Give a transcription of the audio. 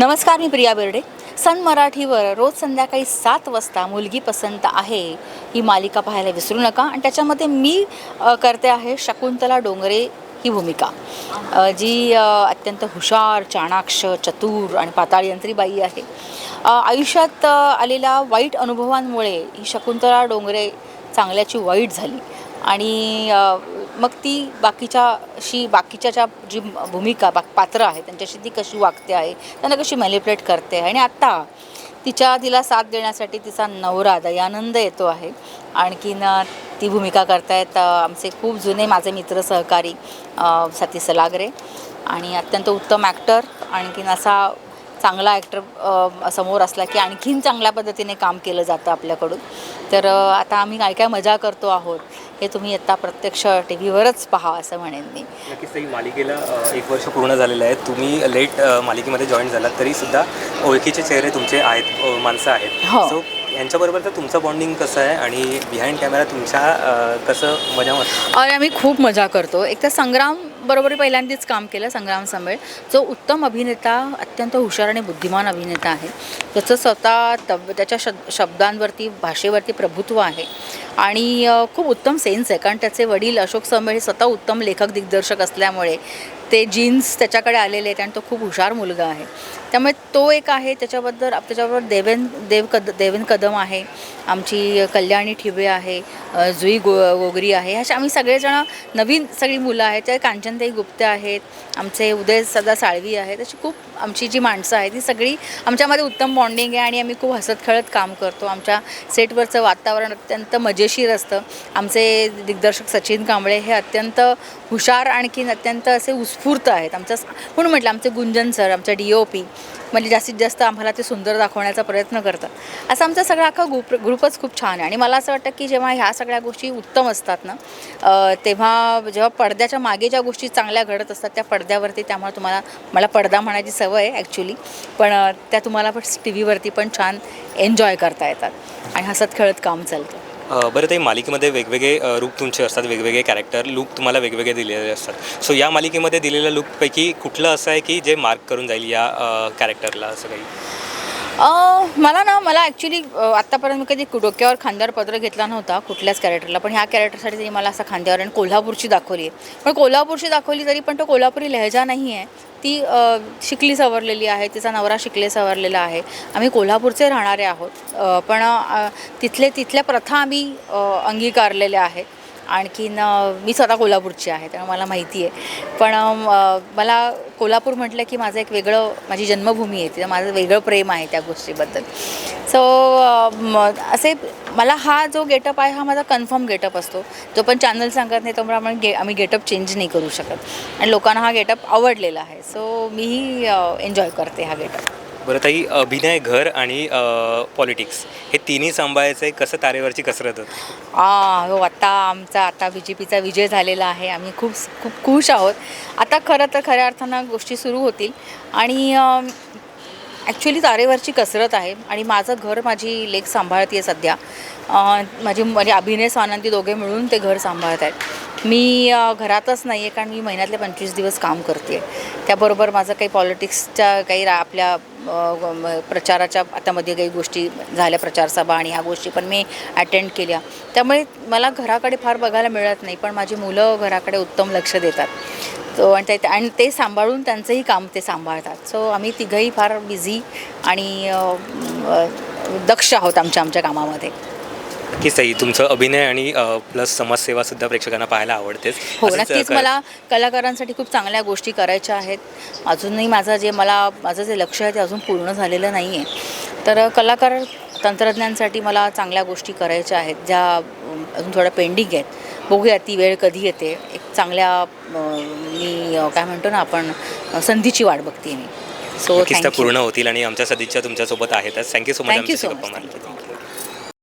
नमस्कार मी प्रिया बेर्डे. सन मराठीवर रोज संध्याकाळी सात वाजता मुलगी पसंत आहे ही मालिका पाहायला विसरू नका. आणि त्याच्यामध्ये मी करते आहे शकुंतला डोंगरे ही भूमिका. जी अत्यंत हुशार चाणाक्ष चतुर आणि पाताळयंत्री बाई आहे आयुष्यात आलेल्या वाईट अनुभवांमुळे ही शकुंतला डोंगरे चांगल्याची वाईट झाली. आणि मग ती बाकीच्याशी बाकीच्या ज्या जी भूमिका बा पात्र आहे त्यांच्याशी ती कशी वागते आहे त्यांना कशी मॅनिपुलेट करते आहे. आणि आत्ता तिच्या तिला साथ देण्यासाठी तिचा नवरा दयानंद येतो आहे. आणखीन ती भूमिका करतायत आमचे खूप जुने माझे मित्र सहकारी अ, सती सलागरे. आणि अत्यंत उत्तम ॲक्टर आणखीन असा चांगला ॲक्टर समोर असला की आणखीन चांगल्या पद्धतीने काम केलं जातं आपल्याकडून. तर आता आम्ही काय काय मजा करतो आहोत हे तुम्ही आता प्रत्यक्ष टी व्हीवरच पहा असं म्हणेन मी. नक्कीच ताई मालिकेला एक वर्ष पूर्ण झालेलं आहे. तुम्ही लेट मालिकेमध्ये जॉईन झालात तरी सुद्धा ओळखीचे चेहरे तुमचे आहेत माणसं आहेत. हो. यांच्याबरोबर तुमचं बॉन्डिंग कसं आहे आणि बिहाइंड कॅमेरा तुमच्या कसं मजा मस्त आणि आम्ही खूप मजा करतो. एक तर संग्राम बरोबर पहिल्यांदाच काम केलं संग्राम संमेळ जो उत्तम अभिनेता अत्यंत हुशार आणि बुद्धिमान अभिनेता आहे. त्याचं स्वतः तब त्याच्या शब्द शब्दांवरती भाषेवरती प्रभुत्व आहे. आणि खूप उत्तम सेन्स आहे. कारण त्याचे वडील अशोक संमेळ हे स्वतः उत्तम लेखक दिग्दर्शक असल्यामुळे ते जीन्स त्याच्याकडे आलेले आहेत आणि तो खूप हुशार मुलगा आहे. त्यामुळे तो एक आहे त्याच्याबद्दल त्याच्याबरोबर देवेन देव कद देवेन कदम आहे. आमची कल्याणी ठिबे आहे जुई गो गोगरी आहे. अशा आम्ही सगळेजण नवीन सगळी मुलं आहेत त्या कांचनताई गुप्ते आहेत आमचे उदय सदा साळवी आहेत. अशी खूप आमची जी माणसं आहेत ती सगळी आमच्यामध्ये उत्तम बॉन्डिंग आहे आणि आम्ही खूप हसत खेळत काम करतो. आमच्या सेटवरचं वातावरण अत्यंत मजेशीर असतं. आमचे दिग्दर्शक सचिन कांबळे हे अत्यंत हुशार आणखीन अत्यंत असे उत्स्फूर्त आहेत. आमचं म्हणून म्हटलं आमचे गुंजन सर आमच्या डी ओ पी म्हणजे जास्तीत जास्त आम्हाला ते सुंदर दाखवण्याचा प्रयत्न करतात. असं आमचा सगळा अख्खा ग्रुप ग्रुपच खूप छान आहे. आणि मला असं वाटतं की जेव्हा ह्या सगळ्या गोष्टी उत्तम असतात ना तेव्हा जेव्हा पडद्याच्या मागे ज्या गोष्टी चांगल्या घडत असतात त्या पडद्यावरती त्यामुळे तुम्हाला मला पडदा म्हणायची सवय आहे ॲक्च्युली पण त्या तुम्हाला पण टी व्हीवरती पण छान एन्जॉय करता येतात. आणि हसत खेळत काम चालतं. बरं ते मालिकेमध्ये वेगवेगळे रूप तुमचे असतात वेगवेगळे कॅरेक्टर लुक तुम्हाला वेगवेगळे दिलेले असतात. सो या मालिकेमध्ये दिलेल्या लुकपैकी कुठलं असं आहे की जे मार्क करून जाईल या कॅरेक्टरला असं काही? मला ना मला ॲक्च्युली आत्तापर्यंत मी कधी डोक्यावर खांद्यावर पदर घेतला नव्हता कुठल्याच कॅरेक्टरला पण ह्या कॅरेक्टरसाठी त्यांनी मला असं खांद्यावर आणि कोल्हापूरची दाखवली आहे. पण कोल्हापूरची दाखवली तरी पण तो कोल्हापुरी लहजा नाही आहे. ती शिकली सवरलेली आहे तिचा नवरा शिकले सवरलेला आहे. आम्ही कोल्हापूरचे राहणारे आहोत. पण तिथले तिथल्या प्रथा आम्ही अंगीकारलेल्या आहेत. आणखीन मी स्वतः कोल्हापूरची आहे त्यामुळे मला माहिती आहे. पण मला कोल्हापूर म्हटलं की माझं एक वेगळं माझी जन्मभूमी आहे तिथं माझं वेगळं प्रेम आहे त्या गोष्टीबद्दल. सो असे मला हा जो गेटअप आहे हा माझा कन्फर्म गेटअप असतो. जो पण चॅनल सांगत नाही त्यामुळे आपण गे आम्ही गेटअप चेंज नाही करू शकत. आणि लोकांना हा गेटअप आवडलेला आहे. सो मीही एन्जॉय करते हा गेटअप. बरं ताई अभिनय घर आणि पॉलिटिक्स हे तिन्ही सांभाळायचं आहे कसं तारेवरची कसरत हो आत्ता आमचा आता बी जे पीचा विजय झालेला आहे. आम्ही खूप खूप खुश आहोत. आता खरं तर खऱ्या अर्थानं गोष्टी सुरू होतील. आणि ॲक्च्युली तारेवरची कसरत आहे. आणि माझं घर माझी लेख सांभाळते आहे सध्या माझी म्हणजे अभिनय स्वानंदी दोघे मिळून ते घर सांभाळत आहेत. मी घरातच नाही आहे कारण मी महिन्यातले पंचवीस दिवस काम करते त्याबरोबर माझं काही पॉलिटिक्सच्या काही रा आपल्या प्रचाराच्या आतामध्ये काही गोष्टी झाल्या प्रचारसभा आणि ह्या गोष्टी पण मी अटेंड केल्या. त्यामुळे मला घराकडे फार बघायला मिळत नाही पण माझी मुलं घराकडे उत्तम लक्ष देतात. तो आणि ते आणि ते सांभाळून त्यांचंही काम ते सांभाळतात. सो आम्ही तिघंही फार बिझी आणि दक्ष आहोत आमच्या आमच्या कामामध्ये. नक्कीच ताई तुमचं अभिनय आणि प्लस समाजसेवासुद्धा प्रेक्षकांना पाहायला आवडतेच. हो नक्कीच. मला कलाकारांसाठी खूप चांगल्या गोष्टी करायच्या आहेत. अजूनही माझं जे मला माझं जे लक्ष आहे ते अजून पूर्ण झालेलं नाही आहे तर कलाकार तंत्रज्ञांसाठी मला चांगल्या गोष्टी करायच्या आहेत ज्या अजून थोड्या पेंडिंग आहेत. बघूया ती वेळ कधी येते. एक चांगल्या मी काय म्हणतो ना आपण संधीची वाट बघते मी. सो थँक्यू पूर्ण होतील आणि आमच्या सदिच्छा तुमच्यासोबत आहेतच thank you so much Thank you आमच्याशी